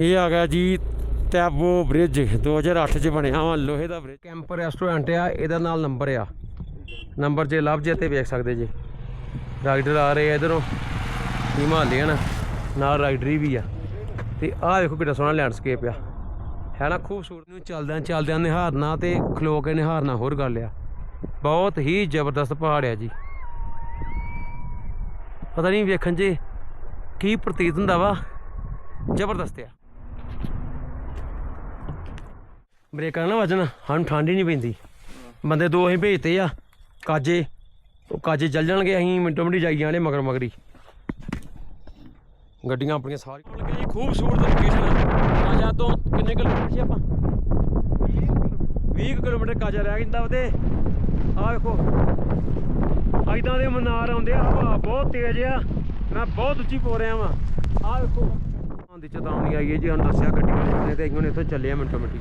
ਇਹ ਆ ਗਿਆ ਜੀ ਟੈਬੋ ਬ੍ਰਿਜ 2008 ਚ ਬਣਿਆ ਵਾ, ਲੋਹੇ ਦਾ ਬ੍ਰਿਜ। ਕੈਂਪ ਰੈਸਟੋਰੈਂਟ ਆ, ਇਹਦਾ ਨਾਲ ਨੰਬਰ ਆ। ਨੰਬਰ ਜੇ ਲੱਭ ਜੇ ਤੇ ਵੇਖ ਸਕਦੇ ਜੀ। ਰਾਈਡਰ ਆ ਰਹੇ ਆ ਇਧਰੋਂ ਹਿਮਾਲਯਨ ਨਾਲ ਰਾਈਡਰੀ ਵੀ ਆ। ਤੇ ਆਹ ਵੇਖੋ ਕਿੰਨਾ ਸੋਹਣਾ ਲੈਂਡਸਕੇਪ ਆ। ਹੈ ਨਾ ਖੂਬਸੂਰਤ। ਨੂੰ ਚੱਲਦਿਆਂ ਚੱਲਦਿਆਂ ਨਿਹਾਰਨਾ ਤੇ ਖਲੋ ਕੇ ਨਿਹਾਰਨਾ ਹੋਰ ਗੱਲ ਆ। ਬਹੁਤ ਹੀ ਜ਼ਬਰਦਸਤ ਪਹਾੜ ਆ ਜੀ। ਪਤਾ ਨਹੀਂ ਵੇਖਣ 'ਚ ਕੀ ਪ੍ਰਤੀਤ ਹੁੰਦਾ ਵਾ। ਜ਼ਬਰਦਸਤ ਆ। ਬ੍ਰੇਕਾਂ ਨਾ ਵੱਜਣ, ਸਾਨੂੰ ਠੰਡ ਹੀ ਨਹੀਂ ਪੈਂਦੀ। ਬੰਦੇ ਦੋ ਅਸੀਂ ਭੇਜਤੇ ਆ, ਕਾਜੇ। ਉਹ ਕਾਜੇ ਚੱਲ ਜਾਣਗੇ, ਅਸੀਂ ਮਿੰਟੋ ਮਿੰਟੀ ਜਾਈ ਜਾਣੇ ਮਗਰ ਮਗਰੀ। ਗੱਡੀਆਂ ਆਪਣੀਆਂ ਸਾਰੀਆਂ ਲੱਗੇ ਜੀ, ਖੂਬਸੂਰਤ ਲੋਕੇਸ਼ਨ ਕਾਜਾ ਤੋਂ ਕਿੰਨੇ ਕਿਲੋਮੀਟਰ ਸੀ ਆਪਾਂ? 20 ਕੁ ਕਿਲੋਮੀਟਰ ਕਾਜਾ ਰਹਿ ਜਾਂਦਾ ਉਹਦੇ। ਆਹ ਵੇਖੋ। ਐਦਾਂ ਦੇ ਮਨਾਰ ਆਉਂਦੇ ਆ, ਹਵਾ ਬਹੁਤ ਤੇਜ਼ ਆ। ਮੈਂ ਬਹੁਤ ਉੱਚੀ ਪੋ ਰਿਹਾ ਵਾਂ। ਆਹ ਵੇਖੋ। ਹਾਂ ਚੇਤਾਵਨੀ ਆਈ ਹੈ ਜੀ, ਸਾਨੂੰ ਦੱਸਿਆ ਗੱਡੀ ਵਾਲੇ ਨੇ ਤੇ ਅਸੀਂ ਹੁਣ ਇੱਥੋਂ ਚੱਲੇ ਆ ਮਿੰਟੋ ਮਿੰਟੀ।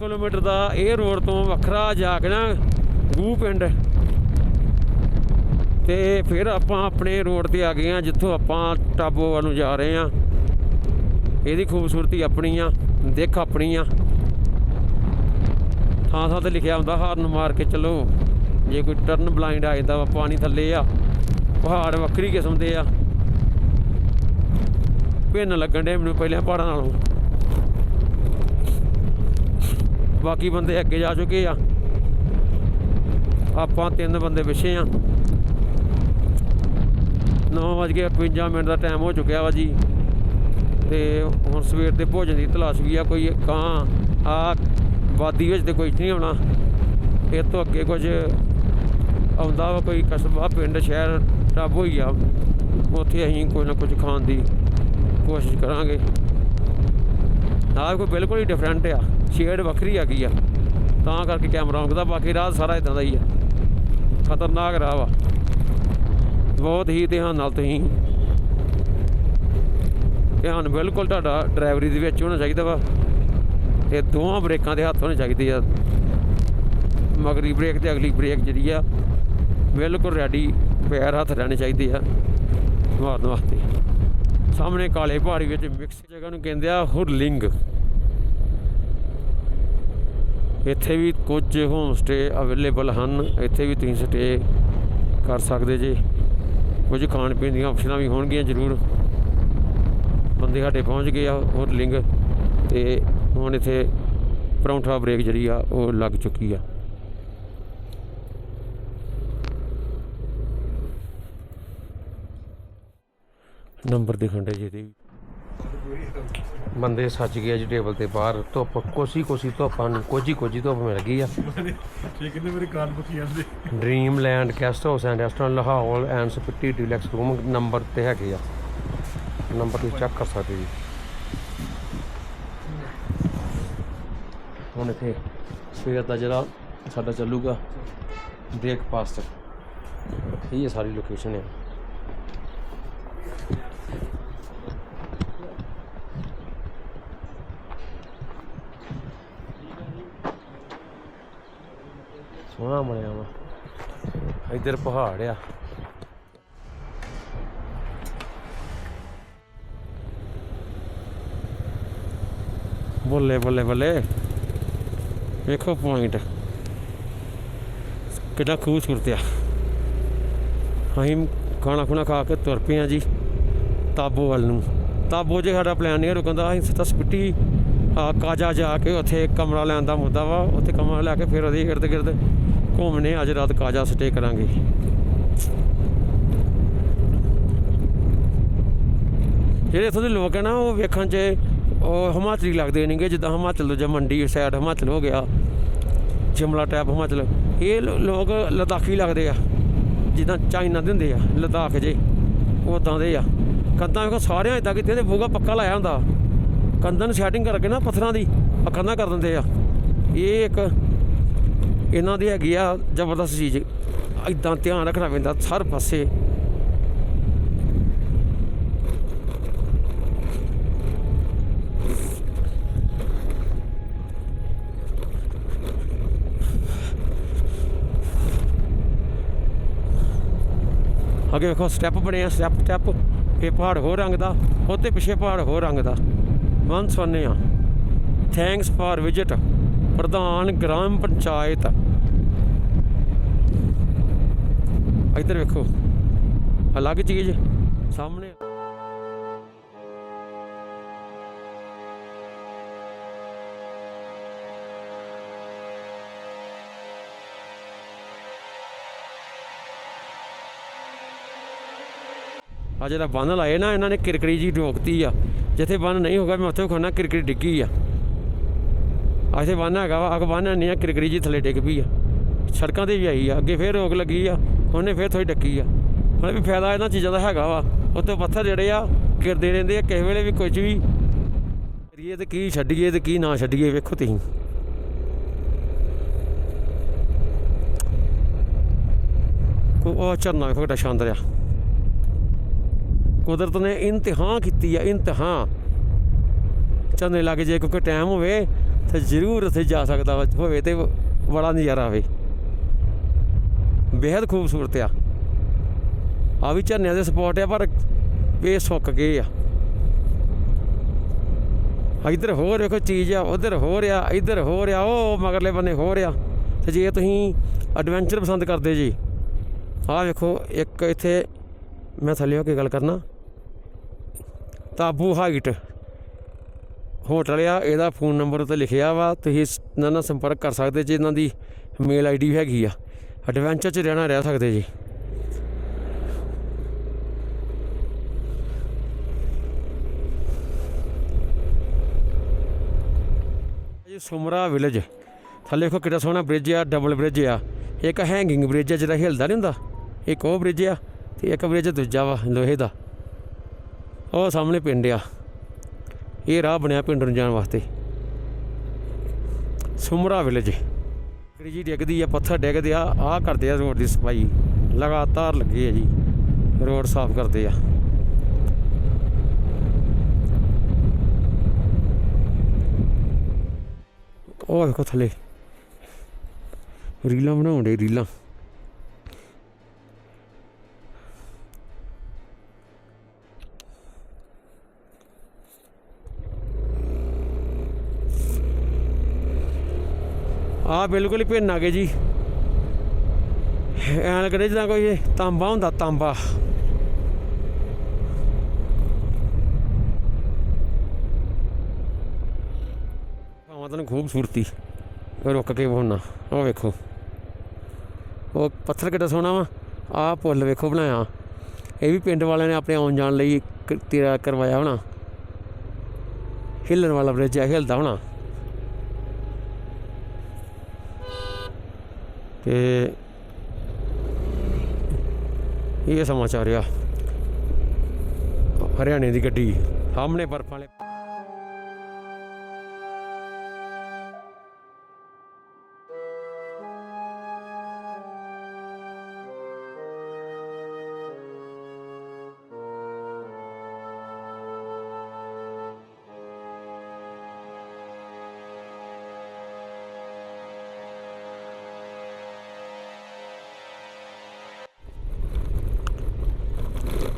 ਕਿਲੋਮੀਟਰ ਦਾ ਇਹ ਰੋਡ ਤੋਂ ਵੱਖਰਾ ਜਾ ਕੇ ਨਾ ਗੂ ਪਿੰਡ। ਤੇ ਫਿਰ ਆਪਾਂ ਆਪਣੇ ਰੋਡ ਤੇ ਆ ਗਏ ਆ ਜਿੱਥੋਂ ਆਪਾਂ ਟਾਬੋ ਵੱਲ ਨੂੰ ਜਾ ਰਹੇ ਆ ਇਹਦੀ ਖੂਬਸੂਰਤੀ ਆਪਣੀ ਆ, ਦੇਖ ਆਪਣੀ ਆ। ਥਾਂ ਥਾਂ ਤੇ ਲਿਖਿਆ ਹੁੰਦਾ, ਹਾਰਨ ਮਾਰ ਕੇ ਚੱਲੋ। ਜੇ ਕੋਈ ਟਰਨ ਬਲਾਈਂਡ ਆ ਜਾਂਦਾ ਵਾ ਪਾਣੀ ਥੱਲੇ ਆ। ਪਹਾੜ ਵੱਖਰੀ ਕਿਸਮ ਦੇ ਆ। ਭਿੰਨ ਲੱਗਣ ਦੇ ਮੈਨੂੰ ਪਹਿਲਾਂ ਪਹਾੜਾਂ ਨਾਲੋਂ। ਬਾਕੀ ਬੰਦੇ ਅੱਗੇ ਜਾ ਚੁੱਕੇ ਆ। ਆਪਾਂ ਤਿੰਨ ਬੰਦੇ ਪਿੱਛੇ ਆ। 9:51 ਮਿੰਟ ਦਾ ਟਾਈਮ ਹੋ ਚੁੱਕਿਆ ਵਾ ਜੀ। ਤੇ ਹੁਣ ਸਵੇਰ ਦੇ ਭੋਜਨ ਦੀ ਤਲਾਸ਼ ਵੀ ਆ, ਕੋਈ ਕਾਂ ਆ ਵਾਦੀ ਵਿੱਚ ਤੇ ਕੋਈ ਨਹੀਂ ਆਉਣਾ। ਇਹ ਤੋਂ ਅੱਗੇ ਕੁਝ ਆਉਂਦਾ ਵਾ, ਕੋਈ ਕਸਬਾ, ਪਿੰਡ, ਸ਼ਹਿਰ ਟਾਬੋ ਹੋਈ ਆ। ਉੱਥੇ ਅਸੀਂ ਕੋਈ ਨਾ ਕੁਝ ਖਾਣ ਦੀ ਕੋਸ਼ਿਸ਼ ਕਰਾਂਗੇ। ਨਾਲ ਕੋਈ ਬਿਲਕੁਲ ਹੀ ਡਿਫਰੈਂਟ ਆ। ਸ਼ੇਡ ਵੱਖਰੀ ਆ ਗਈ ਆ। ਤਾਂ ਕਰਕੇ ਕੈਮਰਾ ਰੁਕਦਾ, ਬਾਕੀ ਰਾਹ ਸਾਰਾ ਇਦਾਂ ਦਾ ਹੀ ਆ। ਖਤਰਨਾਕ ਰਾਹ ਵਾ। ਬਹੁਤ ਹੀ ਧਿਆਨ ਨਾਲ ਤੁਸੀਂ ਧਿਆਨ ਬਿਲਕੁਲ ਤੁਹਾਡਾ ਡਰਾਈਵਰੀ ਦੇ ਵਿੱਚ ਹੋਣਾ ਚਾਹੀਦਾ ਵਾ। ਤੇ ਦੋਵਾਂ ਬ੍ਰੇਕਾਂ ਦੇ ਹੱਥ ਹੋਣੇ ਚਾਹੀਦੇ ਆ। ਮਗਰੀ ਬ੍ਰੇਕ ਤੇ ਅਗਲੀ ਬ੍ਰੇਕ ਜਿਹੜੀ ਆ, ਬਿਲਕੁਲ ਰੈਡੀ ਪੈਰ ਹੱਥ ਰਹਿਣੇ ਚਾਹੀਦੇ ਆ। ਮਾਰਨ ਵਾਸਤੇ। ਸਾਹਮਣੇ ਕਾਲੇ ਪਹਾੜੀ ਵਿੱਚ ਮਿਕਸ ਜਗ੍ਹਾ ਨੂੰ ਕਹਿੰਦੇ ਆ ਹੁਰਲਿੰਗ। ਇੱਥੇ ਵੀ ਕੁਝ ਹੋਮ ਸਟੇ ਅਵੇਲੇਬਲ ਹਨ। ਇੱਥੇ ਵੀ ਤੁਸੀਂ ਸਟੇ ਕਰ ਸਕਦੇ ਜੇ। ਕੁਝ ਖਾਣ ਪੀਣ ਦੀਆਂ ਆਪਸ਼ਨਾਂ ਵੀ ਹੋਣਗੀਆਂ ਜ਼ਰੂਰ। ਬੰਦੇ ਸਾਡੇ ਪਹੁੰਚ ਗਏ ਆ ਹੋਰ ਲਿੰਗ ਤੇ ਹੁਣ ਇੱਥੇ ਪਰੌਂਠਾ ਬ੍ਰੇਕ ਜਿਹੜੀ ਆ, ਉਹ ਲੱਗ ਚੁੱਕੀ ਆ। ਨੰਬਰ ਦਿਖਣ ਦੇ ਜੀ ਇਹਦੇ ਬੰਦੇ ਸੱਜ ਗਏ ਜੀ ਟੇਬਲ ਤੇ ਬਾਹਰ ਧੁੱਪ ਕੋਸੀ ਕੋਸੀ ਧੁੱਪਾਂ ਨੂੰ ਕੋਜੀ ਕੋਜੀ ਧੁੱਪ ਮਿਲ ਗਈ ਆ। ਠੀਕ ਨੇ ਮੇਰੀ ਕਾਰ ਬੁੱਕੀ ਜਾਂਦੇ। Dream land guest house and restaurant Lahaul and Spiti deluxe room number ਤੇ ਹੈਗੇ ਆ। ਨੰਬਰ ਤੁਸੀਂ ਚੈੱਕ ਕਰ ਸਕਦੇ ਜੀ। ਹੁਣ ਇੱਥੇ ਸਵੇਰ ਦਾ ਜਿਹੜਾ ਸਾਡਾ ਚੱਲੂਗਾ ਬ੍ਰੇਕਫਾਸਟ ਇਹ ਸਾਰੀ ਲੋਕੇਸ਼ਨ ਹੈ ਸੋਹਣਾ ਬਣਿਆ ਵਾ। ਇੱਧਰ ਪਹਾੜ ਆ। ਬੱਲੇ ਬੱਲੇ ਬੱਲੇ। ਵੇਖੋ ਪੁਆਇੰਟ ਕਿੰਨਾ ਖੂਬਸੂਰਤ ਆ। ਅਸੀਂ ਖਾਣਾ ਖੁਣਾ ਖਾ ਕੇ ਤੁਰ ਪਏ ਆ ਜੀ ਤਾਬੋ ਵੱਲ ਨੂੰ। ਤਾਬੋ ਜੇ ਸਾਡਾ ਪਲਾਨ ਨਹੀਂ ਰੁਕਣ ਦਾ, ਅਸੀਂ ਸਿੱਧਾ ਸਪਿੱਟੀ ਕਾਜਾ ਜਾ ਕੇ ਉੱਥੇ ਕਮਰਾ ਲੈਣ ਦਾ ਮੁੱਦਾ ਵਾ। ਉੱਥੇ ਕਮਰਾ ਲੈ ਕੇ ਫਿਰ ਉਹਦੇ ਇਰਦ ਗਿਰਦ ਘੁੰਮਣੇ ਅੱਜ ਰਾਤ ਕਾਜਾ ਸਟੇ ਕਰਾਂਗੇ। ਜਿਹੜੇ ਇੱਥੋਂ ਦੇ ਲੋਕ ਆ ਨਾ, ਉਹ ਵੇਖਣ 'ਚ ਉਹ ਹਿਮਾਚਲੀ ਲੱਗਦੇ ਨੇਗੇ, ਜਿੱਦਾਂ ਹਿਮਾਚਲ ਤੋਂ ਜਾਂ ਮੰਡੀ ਸਾਈਡ ਹਿਮਾਚਲ ਹੋ ਗਿਆ, ਸ਼ਿਮਲਾ ਟੈਪ ਹਿਮਾਚਲ। ਇਹ ਲੋਕ ਲਦਾਖੀ ਲੱਗਦੇ ਆ, ਜਿੱਦਾਂ ਚਾਈਨਾ ਦੇ ਹੁੰਦੇ ਆ, ਲਦਾਖ ਜੇ ਉਦਾਂ ਦੇ ਆ। ਕੰਧਾਂ ਵੇਖੋ, ਸਾਰਿਆਂ ਇਦਾਂ ਕੀਤੇ ਤੇ ਬੂਗਾ ਪੱਕਾ ਲਾਇਆ ਹੁੰਦਾ। ਕੰਧਾਂ ਨੂੰ ਸੈਟਿੰਗ ਕਰਕੇ ਨਾ ਪੱਥਰਾਂ ਦੀ ਆ ਕਰ ਦਿੰਦੇ ਆ। ਇਹ ਇੱਕ ਇਹਨਾਂ ਦੀ ਹੈਗੀ ਆ ਜ਼ਬਰਦਸਤ ਚੀਜ਼। ਇਦਾਂ ਧਿਆਨ ਰੱਖਣਾ ਪੈਂਦਾ ਹਰ ਪਾਸੇ। ਅੱਗੇ ਵੇਖੋ ਸਟੈਪ ਬਣੇ ਆ ਸਟੈਪ ਸਟੈਪ ਇਹ ਪਹਾੜ ਹੋਰ ਰੰਗ ਦਾ ਉਹਤੇ ਪਿੱਛੇ ਪਹਾੜ ਹੋਰ ਰੰਗ ਦਾ। ਵਨ ਸੋਨੇ ਆ। ਥੈਂਕਸ ਫਾਰ ਵਿਜ਼ਿਟ ਪ੍ਰਧਾਨ ਗ੍ਰਾਮ ਪੰਚਾਇਤ। ਇੱਧਰ ਵੇਖੋ। ਅਲੱਗ ਚੀਜ਼ ਸਾਹਮਣੇ ਆ। ਜਿਹੜਾ ਬੰਨ ਲਾਏ ਨਾ, ਇਹਨਾਂ ਨੇ ਕਿਰਕਰੀ ਜੀ ਰੋਕਤੀ ਆ। ਜਿੱਥੇ ਬੰਨ ਨਹੀਂ ਹੋਗਾ ਮੈਂ ਉੱਥੇ ਖੋਣਾ ਕਿਰਕਰੀ ਡਿੱਗੀ ਆ। ਆ ਇੱਥੇ ਹੈਗਾ ਵਾ, ਅਗ ਬੰਨ ਨਹੀਂ ਆ, ਕਿਰਕਰੀ ਜੀ ਥੱਲੇ ਡਿੱਗ ਪਈ ਆ। ਸੜਕਾਂ ਤੇ ਵੀ ਆਈ ਆ, ਅੱਗੇ ਫੇਰ ਰੋਕ ਲੱਗੀ ਆ, ਉਹਨੇ ਫੇਰ ਥੋੜੀ ਡੱਕੀ ਆ। ਹੁਣ ਵੀ ਫਾਇਦਾ ਇਹਨਾਂ ਚੀਜ਼ਾਂ ਦਾ ਹੈਗਾ ਵਾ ਉੱਤੇ ਪੱਥਰ ਜਿਹੜੇ ਆ, ਗਿਰਦੇ ਰਹਿੰਦੇ ਆ, ਕਿਸੇ ਵੇਲੇ ਵੀ ਕੁਝ ਵੀ ਕਰੀਏ ਤੇ ਕੀ ਛੱਡੀਏ ਤੇ ਕੀ ਨਾ ਛੱਡੀਏ, ਵੇਖੋ ਤੁਸੀਂ। ਉਹ ਝਰਨਾ ਵੇਖੋ ਕਿੱਡਾ ਸ਼ਾਨਦਾਰ ਆ ਕੁਦਰਤ ਨੇ ਇੰਤਹਾ ਕੀਤੀ ਆ ਇੰਤਹਾ ਚੰਨੇ ਲੱਗ ਜੇ, ਕਿਉਂਕਿ ਟਾਈਮ ਹੋਵੇ ਤੇ ਜ਼ਰੂਰ ਉੱਥੇ ਜਾ ਸਕਦਾ ਵਾ। ਹੋਵੇ ਤੇ ਬੜਾ ਨਜ਼ਾਰਾ ਆਵੇ। ਬੇहद ਖੂਬਸੂਰਤ ਆ। ਆ ਵੀ ਝਰਨਿਆਂ ਦੇ ਸਪੌਟ ਆ, ਪਰ ਇਹ ਸੁੱਕ ਗਏ ਆ। ਇੱਧਰ ਹੋਰ ਵੇਖੋ ਚੀਜ਼ ਆ, ਉਧਰ ਹੋ ਰਿਹਾ ਇੱਧਰ ਹੋਰ ਆ, ਉਹ ਮਗਰਲੇ ਬੰਨੇ ਹੋ ਰਿਹਾ ਤੇ ਜੇ ਤੁਸੀਂ ਐਡਵੈਂਚਰ ਪਸੰਦ ਕਰਦੇ ਜੀ, ਆਹ ਵੇਖੋ ਇੱਕ ਇੱਥੇ ਮੈਂ ਥੱਲੇ ਹੋ ਕੇ ਗੱਲ ਕਰਨਾ। ਤਾਬੂ ਹਾਈਟ ਹੋਟਲ ਆ, ਇਹਦਾ ਫੋਨ ਨੰਬਰ ਉੱਤੇ ਲਿਖਿਆ ਵਾ, ਤੁਸੀਂ ਇਹਨਾਂ ਨਾਲ ਸੰਪਰਕ ਕਰ ਸਕਦੇ ਜੀ ਇਹਨਾਂ ਦੀ ਮੇਲ ਆਈਡੀ ਵੀ ਹੈਗੀ ਆ। ਐਡਵੈਂਚਰ 'ਚ ਰਹਿਣਾ, ਰਹਿ ਸਕਦੇ ਜੀ। ਇਹ ਸੁਮਰਾ ਵਿਲੇਜ। ਥੱਲੇ ਦੇਖੋ ਕਿੱਡਾ ਸੋਹਣਾ ਬ੍ਰਿਜ ਆ ਡਬਲ ਬ੍ਰਿਜ ਆ। ਇੱਕ ਹੈਂਗਿੰਗ ਬ੍ਰਿਜ ਆ, ਜਿਹੜਾ ਹਿਲਦਾ ਨਹੀਂ ਹੁੰਦਾ। ਇੱਕ ਉਹ ਬ੍ਰਿਜ ਆ ਤੇ ਇੱਕ ਬ੍ਰਿਜ ਦੂਜਾ ਵਾ, ਲੋਹੇ ਦਾ। ਉਹ ਸਾਹਮਣੇ ਪਿੰਡ ਆ। ਇਹ ਰਾਹ ਬਣਿਆ ਪਿੰਡ ਨੂੰ ਜਾਣ ਵਾਸਤੇ। ਸੁਮਰਾ ਵਿਲੇਜ ਕਿਹੜੀ ਜੀ ਡਿੱਗਦੀ ਆ, ਪੱਥਰ ਡਿੱਗਦੇ ਆ, ਆਹ ਕਰਦੇ ਆ ਰੋਡ ਦੀ ਸਫ਼ਾਈ। ਲਗਾਤਾਰ ਲੱਗੇ ਆ ਜੀ, ਰੋਡ ਸਾਫ਼ ਕਰਦੇ ਆ। ਉਹ ਵੇਖੋ ਥੱਲੇ। ਰੀਲਾਂ ਬਣਾਉਣ ਦੇ ਰੀਲਾਂ। ਆ ਬਿਲਕੁਲ ਹੀ ਭਿੰਨ ਆ ਗਏ ਜੀ। ਐਂ ਲੱਗਦਾ ਜਿੱਦਾਂ ਕੋਈ ਤਾਂਬਾ ਹੁੰਦਾ, ਤਾਂਬਾ। ਭਾਵਾਂ ਤੁਹਾਨੂੰ ਖੂਬਸੂਰਤੀ। ਉਹ ਰੁੱਕ ਕੇ ਬੋਨਾ ਉਹ ਵੇਖੋ। ਉਹ ਪੱਥਰ ਕਿੱਡਾ ਸੋਹਣਾ ਵਾ। ਆਹ ਪੁੱਲ ਵੇਖੋ ਬਣਾਇਆ। ਇਹ ਵੀ ਪਿੰਡ ਵਾਲਿਆਂ ਨੇ ਆਪਣੇ ਆਉਣ ਜਾਣ ਲਈ ਤੇਰਾ ਕਰਵਾਇਆ ਹੋਣਾ। ਹਿੱਲਣ ਵਾਲਾ ਬ੍ਰਿਜ ਹੈ ਹਿਲਦਾ ਹੋਣਾ। ਤੇ ਇਹ ਸਮਾਚਾਰ ਆ। ਹਰਿਆਣੇ ਦੀ ਗੱਡੀ ਸਾਹਮਣੇ ਬਰਫ਼ਾਂ ਵਾਲੇ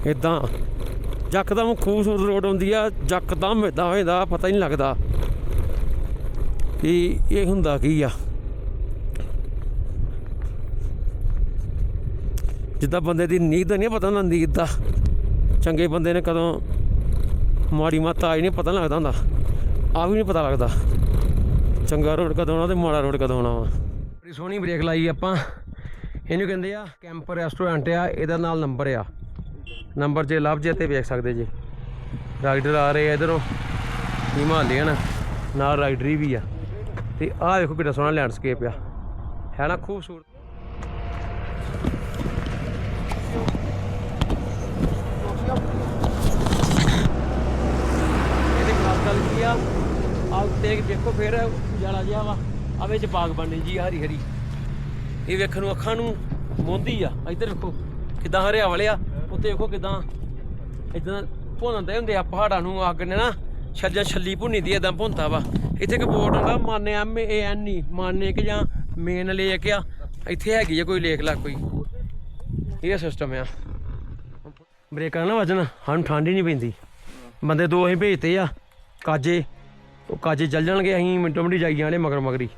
ਇਦਾਂ ਜੱਕਦਮ ਖੂਬਸੂਰਤ ਰੋਡ ਹੁੰਦੀ ਆ ਜੱਕਦਮ ਇਦਾਂ ਹੋ ਜਾਂਦਾ ਪਤਾ ਹੀ ਨਹੀਂ ਲੱਗਦਾ ਕਿ ਇਹ ਹੁੰਦਾ ਕੀ ਆ। ਜਿੱਦਾਂ ਬੰਦੇ ਦੀ ਨੀਂਦ ਨਹੀਂ ਪਤਾ ਹੁੰਦਾ, ਨੀਂਦ ਦਾ। ਚੰਗੇ ਬੰਦੇ ਨੇ ਕਦੋਂ ਮਾੜੀ ਮੱਤ ਆਈ ਨਹੀਂ, ਪਤਾ ਨੀ ਲੱਗਦਾ ਹੁੰਦਾ। ਆ ਵੀ ਨਹੀਂ ਪਤਾ ਲੱਗਦਾ ਚੰਗਾ ਰੋਡ ਕਦੋਂ ਆਉਣਾ ਤੇ ਮਾੜਾ ਰੋਡ ਕਦੋਂ ਆਉਣਾ ਵਾ। ਬੜੀ ਸੋਹਣੀ ਬ੍ਰੇਕ ਲਾਈ ਆਪਾਂ। ਇਹਨੂੰ ਕਹਿੰਦੇ ਆ ਕੈਂਪ ਰੈਸਟੋਰੈਂਟ ਆ, ਇਹਦਾ ਨਾਲ ਨੰਬਰ ਆ। ਨੰਬਰ ਜੇ ਲੱਭ ਜੇ ਤੇ ਵੇਖ ਸਕਦੇ ਜੀ। ਰਾਈਡਰ ਆ ਰਹੇ ਆ ਇਧਰੋਂ। ਹਿਮਾਲਯਨ ਨਾਲ ਰਾਈਡਰੀ ਵੀ ਆ। ਤੇ ਆਹ ਵੇਖੋ ਕਿੰਨਾ ਸੋਹਣਾ ਲੈਂਡਸਕੇਪ ਆ। ਹੈ ਨਾ ਖੂਬਸੂਰਤ। ਇਹਦੇ ਖਾਸ ਗੱਲ ਕੀ ਆ? ਆ ਦੇਖ ਦੇਖੋ ਫੇਰ, ਉਜਾਲਾ ਜਿਹਾ ਵਾ। ਆ ਵਿੱਚ ਬਾਗ ਬਣਨੀ ਜੀ ਹਰੀ ਹਰੀ ਇਹ ਵੇਖਣ ਨੂੰ ਅੱਖਾਂ ਨੂੰ ਮੋਂਦੀ ਆ। ਇੱਧਰ ਵੇਖੋ, ਕਿਦਾਂ ਹਰਿਆ ਵਲਿਆ ਉੱਤੇ ਦੇਖੋ ਕਿਦਾਂ ਇਦਾਂ ਭੁੰਨਦੇ ਹੁੰਦੇ ਆ ਪਹਾੜਾਂ ਨੂੰ ਅੱਗ ਨੇ ਨਾ, ਛੱਜਾ ਛੱਲੀ ਭੁੰਨੀ ਦੀ ਇਦਾਂ ਭੁੰਨਤਾ ਵਾ। ਇੱਥੇ ਇੱਕ ਹੁੰਦਾ, ਮਾਨੇ ਐਮ ਏ ਐਨ ਈ ਮਾਨੇ ਕਿ ਜਾਂ ਮੇਨ ਲੇਕ ਆ। ਇੱਥੇ ਹੈਗੀ ਆ ਕੋਈ ਲੇਕ ਲਾ ਕੋਈ। ਇਹ ਸਿਸਟਮ ਆ। ਬ੍ਰੇਕਾਂ ਨਾ ਵਜਨ, ਸਾਨੂੰ ਠੰਡ ਹੀ ਨਹੀਂ ਪੈਂਦੀ। ਬੰਦੇ ਦੋ ਅਸੀਂ ਭੇਜਤੇ ਆ, ਕਾਜੇ। ਉਹ ਕਾਜੇ ਚੱਲ ਜਾਣਗੇ, ਅਸੀਂ ਮਿੰਟੋ ਮਿੰਟੀ ਜਾਈ ਜਾਣੇ ਮਗਰ ਮਗਰੀ।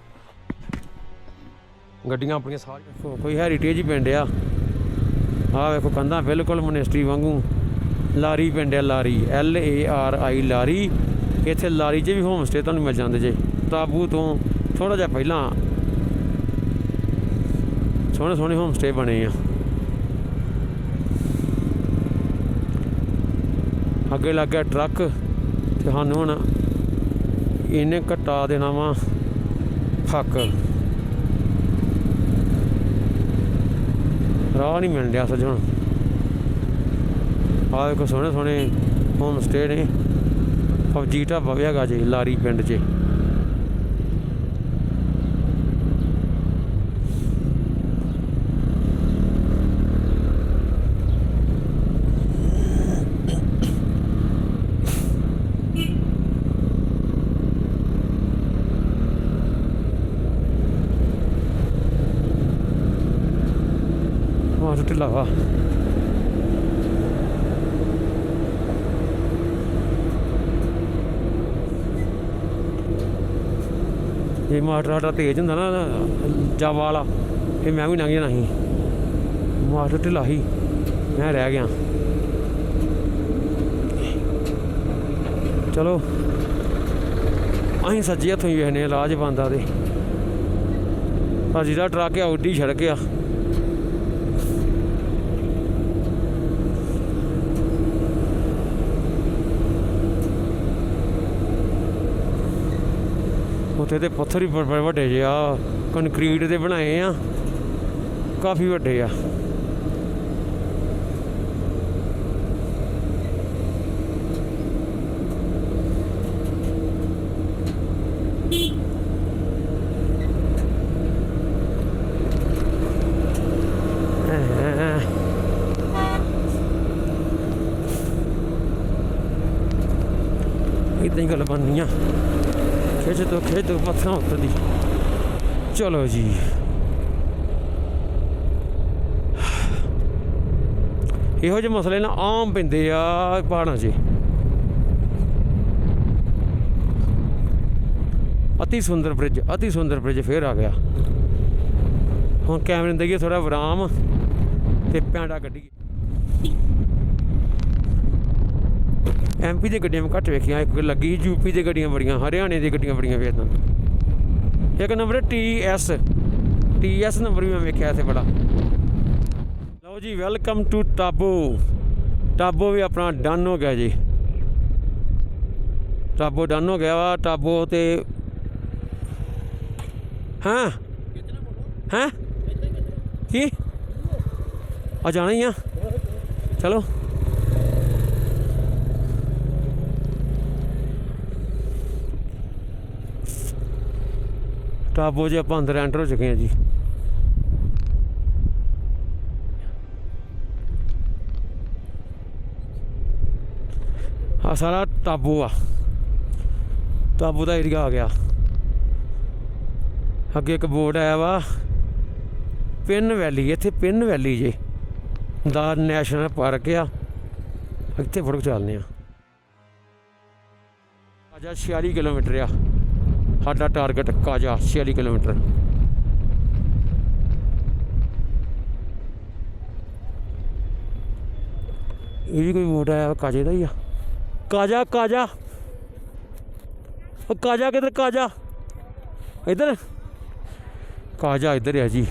ਗੱਡੀਆਂ ਆਪਣੀਆਂ ਸਾਰੀਆਂ, ਕੋਈ ਹੈਰੀਟੇਜ ਹੀ ਪਿੰਡ ਆ। ਆਹ ਵੇਖੋ ਕੰਧਾਂ ਬਿਲਕੁਲ ਮੋਨੈਸਟਰੀ ਵਾਂਗੂ ਲਾਰੀ ਪਿੰਡ ਹੈ, Lari L A R I Lari. ਇੱਥੇ ਲਾਰੀ 'ਚ ਵੀ ਹੋਮ ਸਟੇ ਤੁਹਾਨੂੰ ਮਿਲ ਜਾਂਦੇ ਜੇ। ਤਾਬੂ ਤੋਂ ਥੋੜਾ ਜਿਹਾ ਪਹਿਲਾਂ ਸੋਹਣੇ ਸੋਹਣੇ ਹੋਮ ਸਟੇ ਬਣੇ ਆ। ਅੱਗੇ ਲੱਗ ਗਿਆ ਟਰੱਕ ਤੇ ਸਾਨੂੰ ਹੁਣ ਇਹਨੇ ਘਟਾ ਦੇਣਾ ਵਾ ਫੱਕ। ਰਾਹ ਨਹੀਂ ਮਿਲ ਰਿਹਾ ਸੱਜਣ। ਆਹ ਵੇਖੋ ਸੋਹਣੇ ਸੋਹਣੇ ਹੋਮ ਸਟੇ ਨੇ। ਫੌਜੀ ਢਾਬਾ ਵੀ ਹੈਗਾ ਜੀ, ਲਾਰੀ ਪਿੰਡ 'ਚ। ਮਾਰ ਇਹ ਮਾਟਰ ਸਾਡਾ ਤੇਜ਼ ਹੁੰਦਾ ਨਾ ਜਾਵਾ ਵਾਲਾ ਇਹ ਮੈਂ ਵੀ ਲੰਘ ਜਾਣਾ ਸੀ। ਮਾਟਰ ਢਿੱਲਾ ਸੀ, ਮੈਂ ਰਹਿ ਗਿਆ। ਚਲੋ, ਅਸੀਂ ਸੱਜੇ ਹੱਥੋਂ ਹੀ ਵੇਖਨੇ ਆ ਲਾਜ ਬੰਦਾ ਦੇ ਭਾਜੀ ਦਾ ਟਰੱਕ ਆ, ਉੱਡੀ ਗਿਆ ਉੱਥੇ ਤੇ ਪੱਥਰ ਹੀ ਬੜੇ ਵੱਡੇ ਜਿਹੇ ਆ। ਕੰਕਰੀਟ ਦੇ ਬਣਾਏ ਆ। ਕਾਫੀ ਵੱਡੇ ਆ। ਇਦਾਂ ਹੀ ਗੱਲ ਬਣਨੀ ਆ ਪੱਥਰਾਂ ਉੱਤਰ ਦੀ ਚਲੋ ਜੀ ਇਹੋ ਜਿਹੇ ਮਸਲੇ ਨਾ ਆਮ ਪੈਂਦੇ ਆ ਪਹਾੜਾਂ 'ਚ ਅਤੀ ਸੁੰਦਰ ਬ੍ਰਿਜ ਅਤੀ ਸੁੰਦਰ ਬ੍ਰਿਜ ਫੇਰ ਆ ਗਿਆ ਹੁਣ ਕੈਮਰੇ ਨੂੰ ਦਈਏ ਥੋੜਾ ਵਿਰਾਮ ਤੇ ਪੈਂਡਾ ਗੱਡੀ ਐਮਪੀ ਦੀ ਗੱਡੀਆਂ ਮੈਂ ਘੱਟ ਵੇਖੀਆਂ ਇੱਕ ਲੱਗੀ ਯੂਪੀ ਦੀ ਗੱਡੀਆਂ ਬੜੀਆਂ ਹਰਿਆਣੇ ਦੀ ਗੱਡੀਆਂ ਬੜੀਆਂ ਵੇਖਦਾ ਇੱਕ ਨੰਬਰ ਹੈ ਟੀਐਸ ਟੀਐਸ ਨੰਬਰ ਵੀ ਮੈਂ ਵੇਖਿਆ ਇੱਥੇ ਬੜਾ। ਲਓ ਜੀ ਵੈਲਕਮ ਟੂ ਟਾਬੋ ਟਾਬੋ ਵੀ ਆਪਣਾ ਡਨ ਹੋ ਗਿਆ ਜੀ। ਟਾਬੋ ਡਨ ਹੋ ਗਿਆ ਵਾ ਟਾਬੋ ਤੇ ਹਾਂ? ਹਾਂ? ਕੀ? ਆ ਜਾਣਾ ਹੀ ਆ। ਚਲੋ। ਟਾਬੋ ਜੇ ਆਪਾਂ ਅੰਦਰ ਐਂਟਰ ਹੋ ਚੁੱਕੇ ਹਾਂ ਜੀ। ਆ ਸਾਰਾ ਟਾਬੋ ਆ। ਟਾਬੋ ਦਾ ਏਰੀਆ ਆ ਗਿਆ। ਅੱਗੇ ਇੱਕ ਬੋਰਡ ਆਇਆ ਵਾ। ਪਿੰਨ ਵੈਲੀ, ਇੱਥੇ ਪਿੰਨ ਵੈਲੀ ਜੇ। ਦਾ ਨੈਸ਼ਨਲ ਪਾਰਕ ਆ। ਇੱਥੇ ਫੋਟੋ ਚੱਲਨੇ ਆ। ਆਜਾ 46 ਕਿਲੋਮੀਟਰ ਆ। ਸਾਡਾ ਟਾਰਗੇਟ ਕਾਜਾ 46 ਕਿਲੋਮੀਟਰ। ਇਹ ਵੀ ਕੋਈ ਮੋਟਾ ਆ ਕਾਜੇ ਦਾ ਹੀ ਆ। ਕਾਜਾ ਕਾਜਾ। ਉਹ ਕਾਜਾ ਕਿੱਧਰ, ਕਾਜਾ? ਇੱਧਰ। ਕਾਜਾ ਇੱਧਰ ਆ ਜੀ।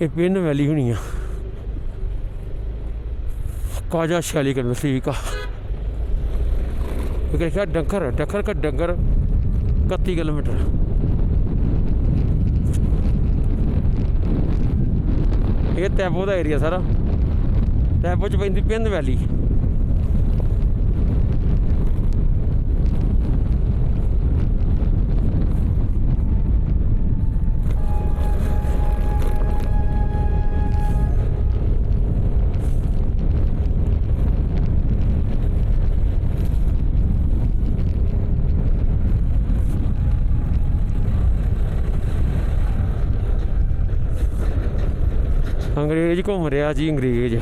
ਇਹ ਪਿੰਨ ਵੈਲੀ ਹੋਣੀ ਆ। ਕਾਜਾ 46 ਕਿਲੋਮੀਟਰ, ਠੀਕ ਆ। ਇਹ ਕਿਹਾ ਡੰਗਰ ਡੰਗਰ ਕਾ ਡੰਗਰ। 31 ਕਿਲੋਮੀਟਰ। ਇਹ ਤੈਬੋ ਦਾ ਏਰੀਆ ਸਾਰਾ। ਤੈਬੋ ਚ ਪੈਂਦੀ ਪਿੰਡ ਵੈਲੀ। ਘੁੰਮ ਰਿਹਾ ਜੀ ਅੰਗਰੇਜ਼।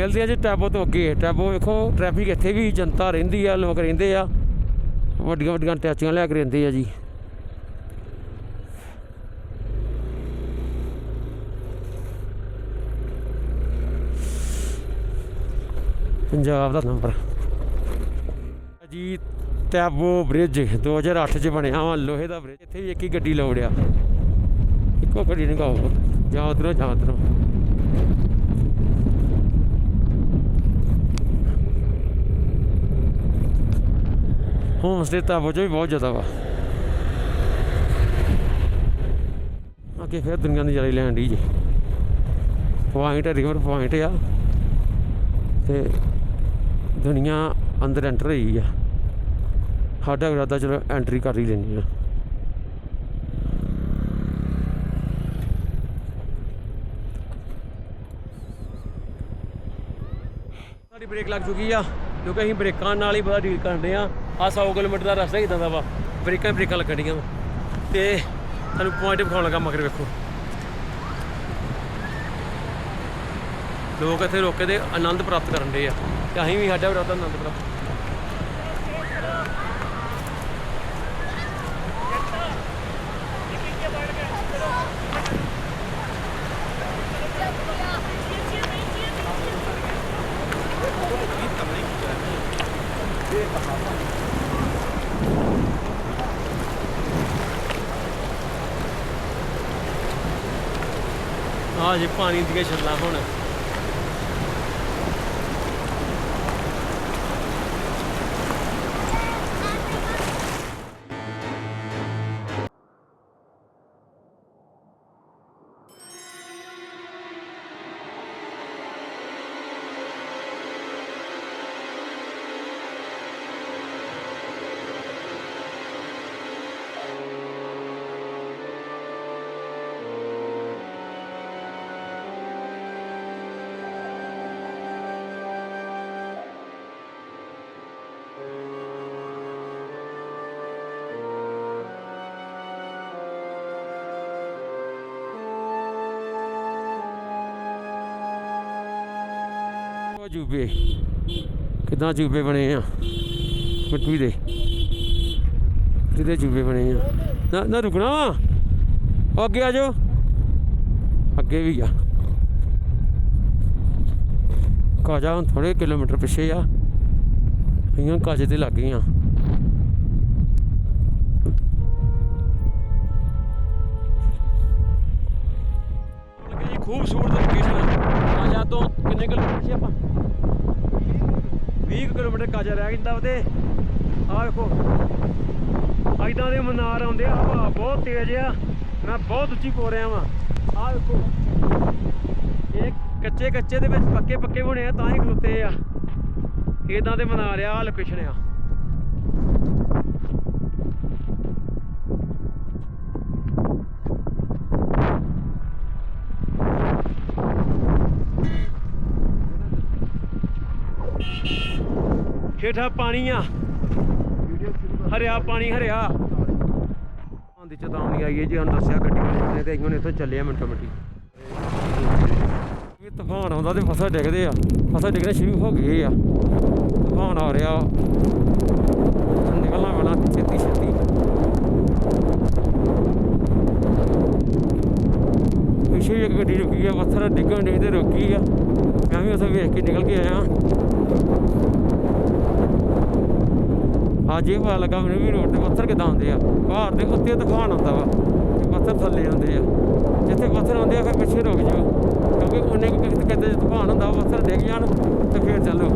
ਮਿਲਦੇ ਆ ਜੀ, ਟੈਬੋ ਤੋਂ ਅੱਗੇ। ਟੈਬੋ ਵੇਖੋ ਟ੍ਰੈਫਿਕ ਇੱਥੇ ਵੀ ਜਨਤਾ ਰਹਿੰਦੀ ਆ, ਲੋਕ ਰਹਿੰਦੇ ਆ। ਵੱਡੀਆਂ ਵੱਡੀਆਂ ਟੈਚੀਆਂ ਲੈ ਕੇ ਰਹਿੰਦੇ ਆ ਜੀ। ਪੰਜਾਬ ਦਾ ਨੰਬਰ। ਜੀ, ਟੈਬੋ ਬ੍ਰਿਜ 2008 ਚ ਬਣਿਆ ਵਾ, ਲੋਹੇ ਦਾ ਬ੍ਰਿਜ ਇੱਥੇ ਵੀ ਇੱਕ ਹੀ ਗੱਡੀ ਲੋੜਿਆ ਇੱਕੋ ਗੱਡੀ ਨਹੀਂ ਗਾਓ ਜਾਂ ਉਧਰੋਂ ਜਾਂ ਉਧਰੋਂ। ਹੋਮ ਸਟੇ ਤਾਂ ਵਜੋਂ ਵੀ ਬਹੁਤ ਜ਼ਿਆਦਾ ਵਾ। ਅੱਗੇ ਫਿਰ ਦੁਨੀਆ ਦੀ ਜਾਰੀ ਲੈਣ ਦੀ ਜੀ। ਪੁਆਇੰਟ ਰਿਵਰ ਪੁਆਇੰਟ ਆ। ਤੇ ਦੁਨੀਆ ਅੰਦਰ ਐਂਟਰ ਹੋਈ ਆ। ਸਾਡਾ ਇਰਾਦਾ ਚਲੋ ਐਂਟਰੀ ਕਰ ਹੀ ਲੈਣੀ ਆ। ਸਾਡੀ ਬ੍ਰੇਕ ਲੱਗ ਚੁੱਕੀ ਆ। ਕਿਉਂਕਿ ਅਸੀਂ ਬ੍ਰੇਕਾਂ ਨਾਲ ਹੀ ਬੜਾ ਡੀਲ ਕਰਦੇ ਆ ਆ 100 ਕਿਲੋਮੀਟਰ ਦਾ ਰਸਤਾ ਇਦਾਂ ਦਾ ਵਾ। ਬ੍ਰੇਕਾਂ ਹੀ ਬ੍ਰੇਕਾਂ ਲੱਗਣੀਆਂ ਵਾ। ਤੇ ਤੁਹਾਨੂੰ ਪੁਆਇੰਟ ਵਿਖਾਉਣ ਲੱਗਾ ਮਗਰ ਵੇਖੋ। ਲੋਕ ਇੱਥੇ ਰੋਕੇ ਦੇ ਆਨੰਦ ਪ੍ਰਾਪਤ ਕਰਨ ਦੇ ਆ। ਤੇ ਅਸੀਂ ਵੀ ਸਾਡਾ ਵੀ ਰਾਤ ਆਨੰਦ ਪ੍ਰਾਪਤ ਆ ਜੇ ਪਾਣੀ ਦੀਆਂ ਛੱਲਾਂ ਹੁਣ। ਜੂਬੇ? ਕਿਦਾਂ ਜੂਬੇ ਬਣੇ ਆ? ਮਿੱਟੀ ਦੇ। ਕਿਤੇ ਜੂਬੇ ਬਣੇ ਆ? ਨਾ ਨਾ ਰੁਕਣਾ ਵਾ। ਉਹ ਅੱਗੇ ਆ ਜਾਓ। ਅੱਗੇ ਵੀ ਆ। ਕਾਜਾ ਹੁਣ ਥੋੜੇ ਕਿਲੋਮੀਟਰ ਪਿੱਛੇ ਆ। ਅਸੀਂ ਕਾਜੇ ਤੇ ਲੱਗ ਗਏ ਜਾਂਦਾ ਉਹਦੇ, ਆਹ ਵੇਖੋ ਐਦਾਂ ਦੇ ਮਨਾਰ ਆਉਂਦੇ ਆ, ਹਵਾ ਬਹੁਤ ਤੇਜ਼ ਆ, ਮੈਂ ਬਹੁਤ ਉੱਚੀ ਪੋ ਰਿਹਾ ਵਾਂ। ਆਹ ਵੇਖੋ ਇਹ ਕੱਚੇ ਕੱਚੇ ਦੇ ਵਿੱਚ ਪੱਕੇ ਪੱਕੇ ਹੋਣੇ ਆ, ਤਾਂ ਹੀ ਖਲੋਤੇ ਆ। ਇਦਾਂ ਦੇ ਮਨਾਰ ਆ, ਆਹ ਲੋਕੇਸ਼ਨ ਆ। ਹੇਠਾਂ ਪਾਣੀ ਆ। ਹਰਿਆ ਪਾਣੀ, ਹਰਿਆ। ਆਂਦੀ ਚੇਤਾਵਨੀ ਆਈ ਹੈ ਜੀ ਸਾਨੂੰ ਦੱਸਿਆ ਗੱਡੀ ਵਾਲੇ ਨੇ ਤੇ ਅਸੀਂ ਹੁਣ ਇੱਥੋਂ ਚੱਲੇ ਆ ਮਿੰਟੋ ਮਿੰਟੀ। ਇਹ ਤੂਫਾਨ ਆਉਂਦਾ ਤੇ ਫਸਲ ਡਿੱਗਦੇ ਆ। ਫਸਲ ਡਿੱਗਣੇ ਸ਼ੁਰੂ ਹੋ ਗਏ ਆ। ਤੂਫਾਨ ਆ ਰਿਹਾ। ਨਿਕਲਣਾ ਪੈਣਾ ਛੇਤੀ ਛੇਤੀ। ਪਿੱਛੇ ਵੀ ਇੱਕ ਗੱਡੀ ਰੁਕੀ ਆ, ਪੱਥਰ ਡਿੱਗਣ ਡੇ ਤੇ ਰੁਕੀ ਆ। ਮੈਂ ਵੀ ਉੱਥੇ ਵੇਖ ਕੇ ਨਿਕਲ ਕੇ ਆਇਆ। ਅੱਜ ਇਹ ਪਤਾ ਲੱਗਾ ਮੈਨੂੰ ਵੀ ਰੋਡ ਤੇ ਪੱਥਰ ਕਿਦਾਂ ਆਉਂਦੇ ਆ। ਪਹਾੜ ਦੇ ਉੱਤੇ ਤੂਫਾਨ ਆਉਂਦਾ ਵਾ, ਤੇ ਪੱਥਰ ਥੱਲੇ ਆਉਂਦੇ ਆ। ਜਿੱਥੇ ਪੱਥਰ ਆਉਂਦੇ ਆ, ਫਿਰ ਪਿੱਛੇ ਰੁਕ ਜਾਓ। ਕਿਉਂਕਿ ਉਹਨੇ ਕੋ ਕਿਤੇ ਕਿਤੇ ਤੂਫਾਨ ਹੁੰਦਾ ਪੱਥਰ ਡਿੱਗ ਜਾਣ, ਤੇ ਫਿਰ ਚੱਲੋ।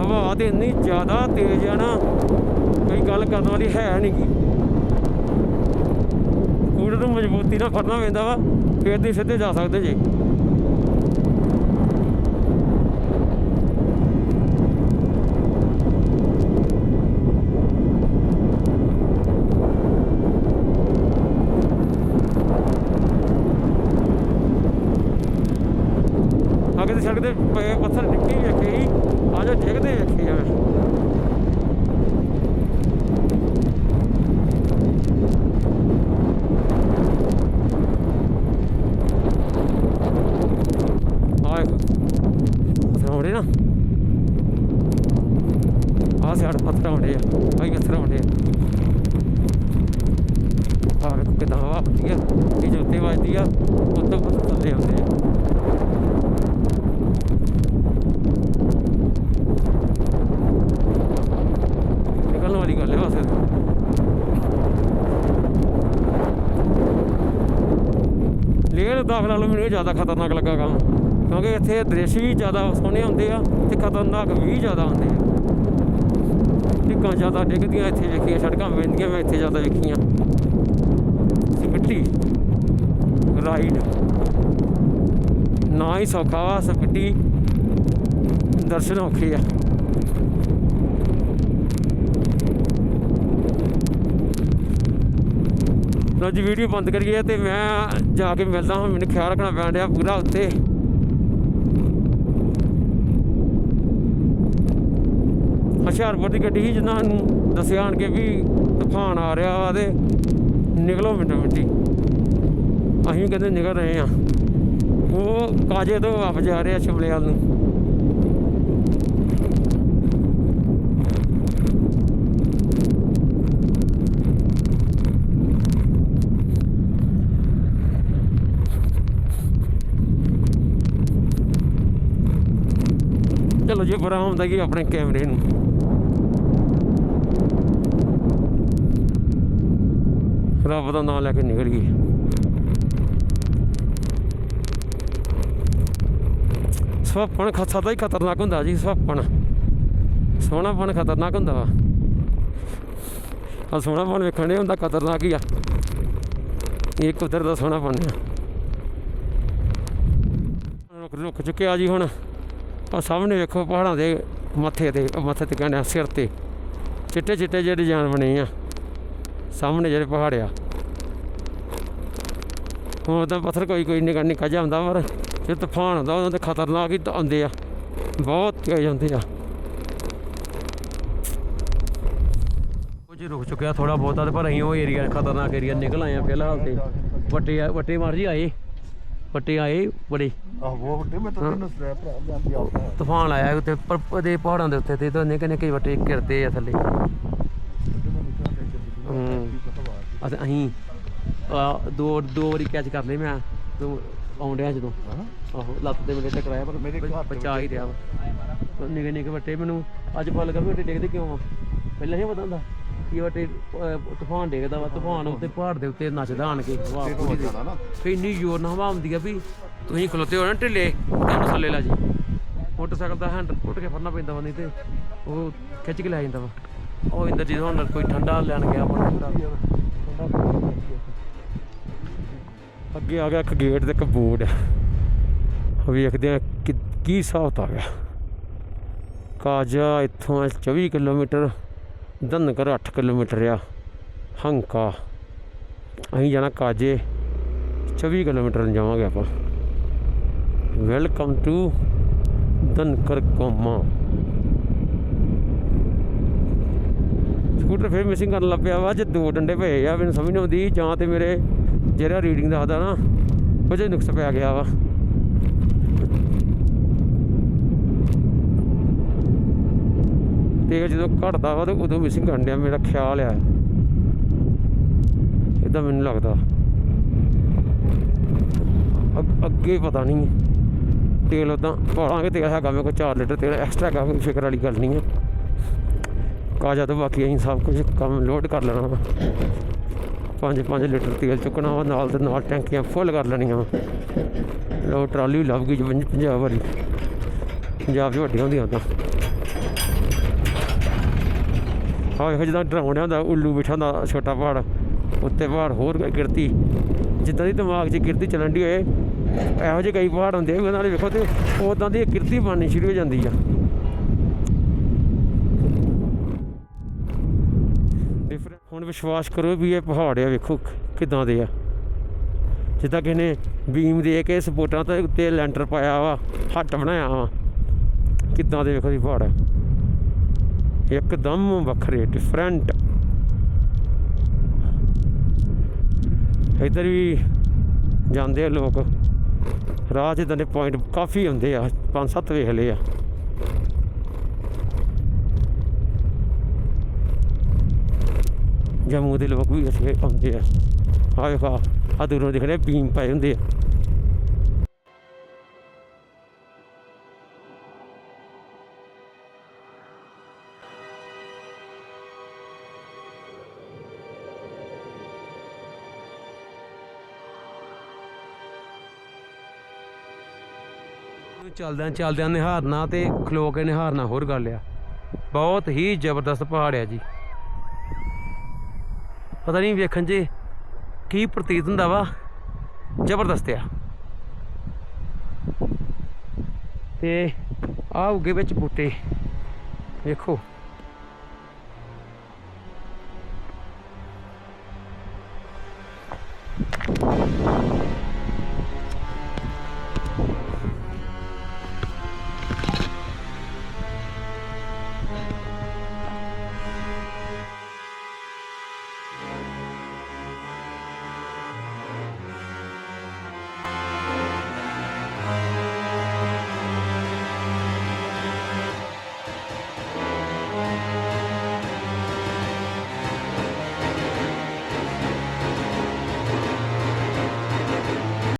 ਹਵਾ ਤੇ ਇੰਨੀ ਜ਼ਿਆਦਾ ਤੇਜ਼ ਆ ਨਾ, ਕੋਈ ਗੱਲ ਕਰਨ ਵਾਲੀ ਹੈ ਨਹੀਂ ਗੀ ਸਕੂਟਰ ਨੂੰ ਨਾਲ ਫੜਨਾ ਪੈਂਦਾ ਵਾ, ਫੇਰ ਦੀ ਸਿੱਧੇ ਜਾ ਸਕਦੇ ਜੇ। ਅੱਗੇ ਤੇ ਸੜਕ ਦੇ ਪਏ ਪੱਥਰ ਡਿੱਗੇ ਵੇਖੇ ਸੀ ਆ ਜੋ ਡਿੱਗਦੇ ਵੇਖੇ ਆ ਮੈਂ ਆਏ ਪੱਥਰ ਆਉਂਦੇ ਨਾ ਆ ਸਿਆੜ ਪੱਥਰ ਆਉਂਦੇ ਆ ਆਈ ਪੱਥਰ ਆਉਂਦੇ ਆ ਆ ਵੇਖੋ ਕਿਦਾਂ ਹਵਾ ਹੁੰਦੀ ਆ ਇਹ ਜੋ ਉੱਤੇ ਵੱਜਦੀ ਆ ਉੱਤੋਂ ਪੱਥਰ ਥੱਲੇ ਆਉਂਦੇ ਆ ਨਿਕਲਣ ਵਾਲੀ ਗੱਲ ਹੈ ਬਸ ਲੇਹ ਲਦਾਖ ਮੈਨੂੰ ਇਹ ਜ਼ਿਆਦਾ ਖਤਰਨਾਕ ਲੱਗਾ ਕੰਮ ਕਿਉਂਕਿ ਇੱਥੇ ਦ੍ਰਿਸ਼ ਵੀ ਜ਼ਿਆਦਾ ਸੋਹਣੇ ਹੁੰਦੇ ਆ ਤੇ ਖਤਰਨਾਕ ਵੀ ਜ਼ਿਆਦਾ ਹੁੰਦੇ ਆ। ਡਿੱਗਾਂ ਜ਼ਿਆਦਾ ਡਿੱਗਦੀਆਂ, ਇੱਥੇ ਵੇਖੀਆਂ ਸੜਕਾਂ ਪੈਂਦੀਆਂ, ਮੈਂ ਇੱਥੇ ਜ਼ਿਆਦਾ ਵੇਖੀਆਂ। ਸਪਿੱਟੀ ਰਾਈਡ। ਨਾ ਹੀ ਸੌਖਾ ਵਾ ਸਪਿੱਟੀ ਦਰਸ਼ਨ ਔਖੇ ਆ। ਲੋ ਜੀ ਵੀਡੀਓ ਬੰਦ ਕਰੀਏ ਤੇ ਮੈਂ ਜਾ ਕੇ ਮਿਲਦਾ ਹਾਂ, ਮੈਨੂੰ ਖਿਆਲ ਰੱਖਣਾ ਪੈਣ ਰਿਹਾ ਪੂਰਾ ਉੱਤੇ ਹੁਸ਼ਿਆਰਪੁਰ ਦੀ ਗੱਡੀ ਸੀ ਜਿਨ੍ਹਾਂ ਨੂੰ ਦੱਸਿਆ ਆਣ ਕੇ ਵੀ ਤੂਫਾਨ ਆ ਰਿਹਾ ਵਾ ਤੇ ਨਿਕਲੋ ਮਿੰਟੋ ਮਿੰਟੀ। ਅਸੀਂ ਕਹਿੰਦੇ ਨਿਕਲ ਰਹੇ ਆ ਉਹ ਕਾਜੇ ਤੋਂ ਵਾਪਸ ਜਾ ਰਿਹਾ ਸ਼ਿਮਲੇ ਵੱਲ ਨੂੰ। ਚਲੋ ਜੀ ਹੁੰਦਾ ਕਿ ਆਪਣੇ ਕੈਮਰੇ ਨੂੰ। ਰੱਬ ਦਾ ਨਾਮ ਲੈ ਕੇ ਨਿਕਲ ਗਈ। ਸਵਪਨ ਖਤਰਾ ਹੀ ਖਤਰਨਾਕ ਹੁੰਦਾ ਜੀ, ਸਵਪਨ। ਸੋਹਣਾਪਨ ਖਤਰਨਾਕ ਹੁੰਦਾ ਵਾ। ਆ ਸੋਹਣਾਪਨ ਵੇਖਣ ਦੇ ਹੁੰਦਾ, ਖਤਰਨਾਕ ਹੀ ਆ। ਇਹ ਕੁਦਰ ਦਾ ਸੋਹਣਾਪਨ ਆ। ਰੁਕ ਰੁਕ ਚੁੱਕਿਆ ਜੀ ਹੁਣ। ਆ ਸਾਹਮਣੇ ਵੇਖੋ ਪਹਾੜਾਂ ਦੇ ਮੱਥੇ ਤੇ ਮੱਥੇ ਤੇ ਕਹਿੰਦੇ ਆ ਸਿਰ ਤੇ। ਚਿੱਟੇ ਚਿੱਟੇ ਜਿਹੜੇ ਡਿਜ਼ਾਈਨ ਬਣੇ ਆ, ਸਾਹਮਣੇ ਜਿਹੜੇ ਪਹਾੜ ਆ। ਹੁਣ ਤਾਂ ਪੱਥਰ ਕੋਈ ਕੋਈ ਨਿਕਾ ਨਿਕਾ ਜਿਹਾ ਹੁੰਦਾ ਪਰ ਜੇ ਤੂਫਾਨ ਆਉਂਦਾ ਉਦੋਂ ਤੇ ਖਤਰਨਾਕ ਹੀ ਆਉਂਦੇ ਆ। ਬਹੁਤ ਤੇਜ਼ ਆਉਂਦੇ ਆ। ਕੁਝ ਰੁਕ ਚੁੱਕਿਆ ਥੋੜਾ ਬਹੁਤਾ ਪਰ ਅਸੀਂ ਉਹ ਏਰੀਆ ਖਤਰਨਾਕ ਏਰੀਆ ਨਿਕਲ ਆਏ ਆ ਫਿਲਹਾਲ ਤੇ। ਵੱਟੇ ਆ- ਵੱਟੇ ਮਾਰ ਜੀ ਆਏ। ਵੱਟੇ ਆਏ ਬੜੇ। ਆਹ ਉਹ ਵੱਡੇ? ਮੈਂ ਤਾਂ ਤੈਨੂੰ ਸਟ੍ਰੈਪ ਭਰਾ ਜਾਂਦੀ ਆਉਂਦਾ ਤੂਫਾਨ ਆਇਆ ਉੱਤੇ ਪਰ ਉਹਦੇ ਪਹਾੜਾਂ ਦੇ ਉੱਤੇ ਤੇ ਤਾਂ ਨਿੱਕੇ ਨਿੱਕੇ ਵੱਟੇ ਘਿਰਦੇ ਆ ਥੱਲੇ। ਹੂੰ। ਅਤੇ ਅਸੀਂ ਆ, ਦੋ ਦੋ ਵਾਰੀ ਕੈਚ ਕਰ ਮੈਂ ਤੂੰ ਆਉਂਦਿਆਂ ਜਦੋਂ। ਆਹੋ ਲੱਤ ਤੇ ਮੇਰੇ ਟਕਰਾਇਆ ਪਰ ਮੇਰੇ ਬਚਾ ਹੀ ਰਿਹਾ ਨਿੱਕੇ ਨਿੱਕੇ ਵੱਟੇ ਮੈਨੂੰ ਅੱਜ ਪਤਾ ਲੱਗਾ ਵੀ ਡਿੱਗਦੇ ਕਿਉਂ ਆ? ਪਹਿਲਾਂ ਨਹੀਂ ਪਤਾ ਹੁੰਦਾ। ਕਿ ਵੱਟੇ ਅਹ, ਤੂਫਾਨ ਡਿੱਗਦਾ ਵਾ ਤੂਫਾਨ ਉੱਤੇ ਪਹਾੜ ਦੇ ਉੱਤੇ ਨੱਚਦਾ ਆਣ ਕੇ ਵਾਹ ਪੂਰੀ ਦੇ। ਨਾ। ਫੇ ਇੰਨੀ ਜ਼ੋਰ ਨਾਲ ਹਵਾ ਆਉਂਦੀ ਆ ਵੀ ਤੁਸੀਂ ਖਲੋਤੇ ਹੋ ਨਾ ਢਿੱਲੇ ਤੁਹਾਨੂੰ ਥੱਲੇ ਲਾ ਜੀ ਮੋਟਰਸਾਈਕਲ ਦਾ ਹੈਂਡਲ ਪੁੱਟ ਕੇ ਫੜਨਾ ਪੈਂਦਾ ਵਾ ਨਹੀਂ ਤੇ ਉਹ ਖਿੱਚ ਕੇ ਲੈ ਜਾਂਦਾ ਵਾ। ਉਹ ਇੰਦਰ ਜੀ ਹੁਣ ਕੋਈ ਠੰਡਾ ਲੈਣ ਗਿਆ ਆਪਣਾ। ਠੰਡਾ ਅੱਗੇ ਆ ਗਿਆ ਇੱਕ ਗੇਟ ਤੇ ਇੱਕ ਬੋਰਡ ਵੇਖਦੇ ਆ ਕਿ ਕੀ ਹਿਸਾਬ ਆ। ਗਿਆ ਕਾਜਾ ਇੱਥੋਂ ਹੈ 24 ਕਿਲੋਮੀਟਰ। ਦਨਕਰ 8 ਕਿਲੋਮੀਟਰ ਆ, ਹੰਕਾ। ਅਸੀਂ ਜਾਣਾ ਕਾਜੇ 24 ਕਿਲੋਮੀਟਰ ਨੂੰ ਜਾਵਾਂਗੇ ਆਪਾਂ। ਵੈਲਕਮ ਟੂ ਦਨਕਰ ਕੋਮਾ। ਸਕੂਟਰ ਫੇਰ ਮਿਸਿੰਗ ਕਰਨ ਲੱਗ ਪਿਆ ਵਾ ਜੇ ਦੋ ਡੰਡੇ ਪਏ ਆ, ਮੈਨੂੰ ਸਮਝ ਨਹੀਂ ਆਉਂਦੀ, ਜਾਂ ਤੇ ਮੇਰੇ ਜਿਹੜਾ ਰੀਡਿੰਗ ਦੱਸਦਾ ਨਾ ਉਹ ਨੁਕਸ ਪੈ ਗਿਆ ਵਾ। ਤੇਲ ਜਦੋਂ ਘਟਦਾ ਵਾ ਤੇ ਉਦੋਂ ਮਿਸਿੰਗ ਕਰਨ ਡਿਆ, ਮੇਰਾ ਖਿਆਲ ਆ। ਇਦਾਂ ਮੈਨੂੰ ਲੱਗਦਾ। ਅੱਗ- ਅੱਗੇ ਪਤਾ ਨਹੀਂ। ਤੇਲ ਉਦਾਂ ਪਾਲਾਂਗੇ, ਤੇਲ ਹੈਗਾ ਮੇਰੇ ਕੋਲ 4 ਲੀਟਰ ਤੇਲ ਐਕਸਟਰਾ ਹੈਗਾ, ਕੋਈ ਫਿਕਰ ਵਾਲੀ ਗੱਲ ਨਹੀਂ ਹੈ ਕਾਜਾ ਤੋਂ ਬਾਕੀ ਅਸੀਂ ਸਭ ਕੁਝ ਕੰਮ ਲੋਡ ਕਰ ਲੈਣਾ ਵਾ। 5-5 ਲੀਟਰ ਤੇਲ ਚੁੱਕਣਾ ਵਾ, ਨਾਲ ਤੇ ਨਾਲ ਟੈਂਕੀਆਂ ਫੁੱਲ ਕਰ ਲੈਣੀਆਂ ਵਾ। ਲੋ ਟਰਾਲੀ ਵੀ ਲੱਭ ਗਈ ਜੀ ਪੰਜ- ਪੰਜਾਬ ਵਾਲੀ ਪੰਜਾਬ 'ਚ ਵੱਡੀਆਂ ਹੁੰਦੀਆਂ ਤਾਂ ਹਾਂ, ਇਹੋ ਜਿੱਦਾਂ ਡਰਾਉਣਾ ਹੁੰਦਾ, ਉੱਲੂ ਬਿਠਾ ਹੁੰਦਾ, ਛੋਟਾ ਪਹਾੜ, ਉੱਤੇ ਪਹਾੜ ਹੋਰ ਗਿਰਤੀ। ਜਿੱਦਾਂ ਦੀ ਦਿਮਾਗ 'ਚ ਗਿਰਤੀ ਚੱਲਣ ਦੀ ਹੋਏ, ਇਹੋ ਜਿਹੇ ਕਈ ਪਹਾੜ ਹੁੰਦੇ ਉਹਨਾਂ ਨਾਲੇ ਵੇਖੋ ਤੇ ਉਦਾਂ ਦੀ ਗਿਰਤੀ ਬਣਨੀ ਸ਼ੁਰੂ ਹੋ ਜਾਂਦੀ ਆ। ਡਿਫਰੈਂਟ ਹੁਣ ਵਿਸ਼ਵਾਸ ਕਰੋ ਵੀ ਇਹ ਪਹਾੜ ਆ, ਵੇਖੋ ਕਿਦਾਂ ਦੇ ਆ। ਜਿੱਦਾਂ ਕਿਸੇ ਨੇ ਬੀਮ ਦੇ ਕੇ ਸਪੋਰਟਾਂ ਤੇ ਉੱਤੇ ਲੈਂਟਰ ਪਾਇਆ ਵਾ, ਹੱਟ ਬਣਾਇਆ ਵਾ, ਕਿਦਾਂ ਦੇ ਵੇਖੋ ਦੀ ਪਹਾੜ ਇੱਕਦਮ ਵੱਖਰੇ ਡਿਫਰੈਂਟ ਇੱਧਰ ਵੀ ਜਾਂਦੇ ਆ ਲੋਕ। ਰਾਹ 'ਚ ਇਦਾਂ ਦੇ ਪੁਆਇੰਟ ਕਾਫੀ ਹੁੰਦੇ ਆ ਪੰਜ ਸੱਤ ਵੇਖ ਲਏ ਆ। ਜੰਮੂ ਦੇ ਲੋਕ ਵੀ ਇੱਥੇ ਆਉਂਦੇ ਆ। ਆਹ ਹਾ ਆ ਦੂਰੋਂ ਦਿਖਦੇ ਬੀਮ ਪਏ ਹੁੰਦੇ ਆ। ਚੱਲਦਿਆਂ ਚੱਲਦਿਆਂ ਨਿਹਾਰਨਾ ਤੇ ਖਲੋ ਕੇ ਨਿਹਾਰਨਾ ਹੋਰ ਗੱਲ ਆ। ਬਹੁਤ ਹੀ ਜ਼ਬਰਦਸਤ ਪਹਾੜ ਆ ਜੀ। ਪਤਾ ਨਹੀਂ ਵੇਖਣ 'ਚ ਕੀ ਪ੍ਰਤੀਤ ਹੁੰਦਾ ਵਾ। ਜ਼ਬਰਦਸਤ ਆ। ਤੇ ਆਹ ਉੱਗੇ ਵਿੱਚ ਬੂਟੇ। ਵੇਖੋ।